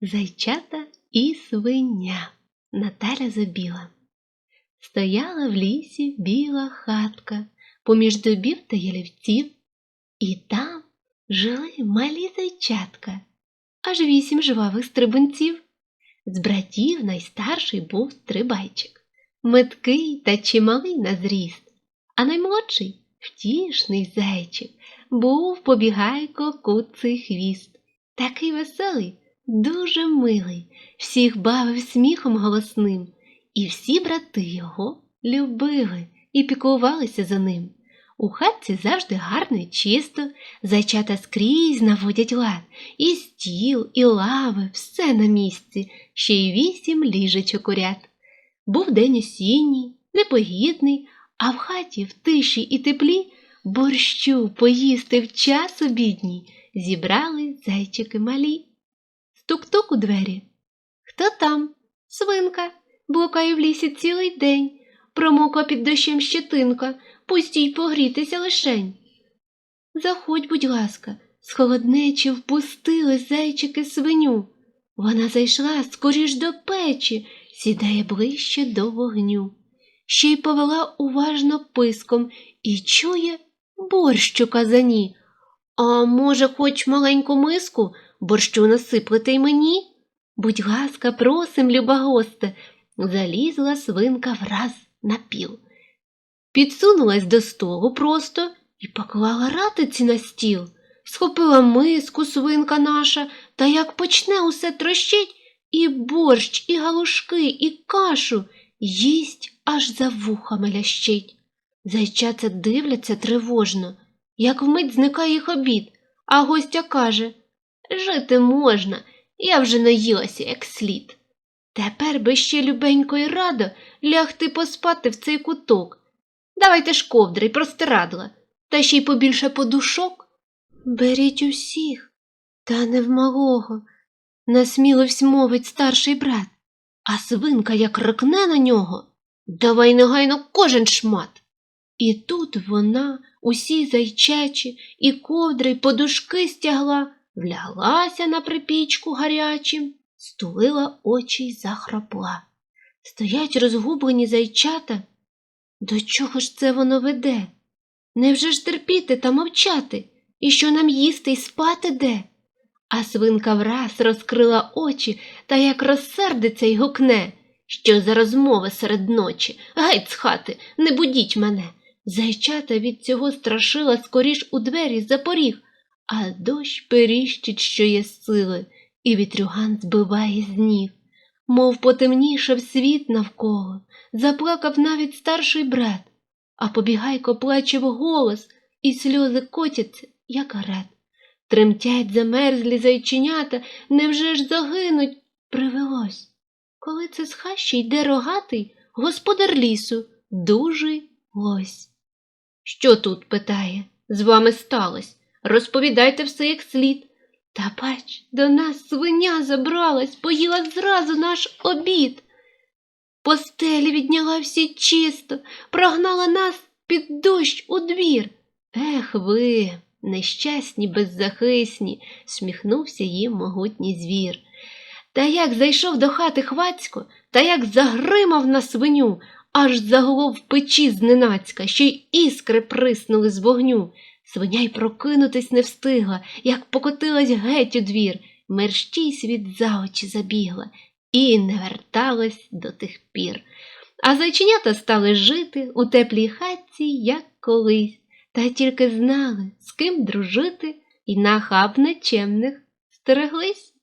Зайчата і свиня Наталя Забіла. Стояла в лісі біла хатка поміж дубів та ялівців, і там жили малі зайчатка, аж вісім жвавих стрибунців. З братів найстарший був стрибайчик, меткий та чималий на зріст, а наймолодший втішний зайчик, був побігайко куций хвіст, такий веселий, дуже милий, всіх бавив сміхом голосним, і всі брати його любили і піклувалися за ним. У хатці завжди гарно і чисто, зайчата скрізь наводять лад, і стіл, і лави, все на місці, ще й вісім ліжечок у ряд. Був день осінній, непогідний, а в хаті в тиші і теплі борщу поїсти в час обідній зібрали зайчики малі. Стук-тук у двері. Хто там? Свинка. Блукає в лісі цілий день. Промокла під дощем щетинка, пустій погрітися лишень. Заходь, будь ласка, з холоднечі впустили зайчики свиню. Вона зайшла скоріш до печі, сідає ближче до вогню. Ще й повела уважно писком і чує борщ у казані. А може, хоч маленьку миску борщу насиплете й мені? Будь ласка, просим, люба госте, залізла свинка враз на піл. Підсунулась до столу просто і поклала ратиці на стіл. Схопила миску свинка наша, та як почне усе трощить, і борщ, і галушки, і кашу їсть аж за вухами лящить. Зайчата дивляться тривожно, як вмить зникає їх обід, а гостя каже Жити можна, я вже наїлася як слід. Тепер би ще любенько й радо лягти поспати в цей куток. Давайте ж ковдри й простирадла, та ще й побільше подушок. Беріть усіх, та не в малого, насміливсь мовить старший брат, а свинка як рикне на нього. Давай негайно кожен шмат. І тут вона усі зайчачі і ковдри й подушки стягла, вляглася на припічку гарячим, стулила очі й захрапла. Стоять розгублені зайчата. До чого ж це воно веде? Невже ж терпіти та мовчати, і що нам їсти й спати де? А свинка враз розкрила очі та як розсердиться й гукне, що за розмови серед ночі. Геть з хати, не будіть мене. Зайчата від цього страшила скоріш у двері за поріг, а дощ періщить, що є сили, і вітрюган збиває з ніг. Мов потемнішав світ навколо, заплакав навіть старший брат, а побігайко плаче вголос, і сльози котяться, як ред. Тремтять замерзлі зайченята, невже ж загинуть привелось. Коли це з хащі йде рогатий господар лісу, дужий лось. Що тут, питає, з вами сталось? Розповідайте все як слід. Та бач, до нас свиня забралась, поїла зразу наш обід. Постелі відняла всі чисто, прогнала нас під дощ у двір. Ех ви, нещасні, беззахисні, сміхнувся їм могутній звір. Та як зайшов до хати хвацько, та як загримав на свиню, аж заголов в печі зненацька, ще й іскри приснули з вогню. Свиня й прокинутись не встигла, як покотилась геть у двір, мерщій світ за очі забігла і не верталась до тих пір. А зайченята стали жити у теплій хатці, як колись, та тільки знали, з ким дружити, і нахаб нечемних стереглись.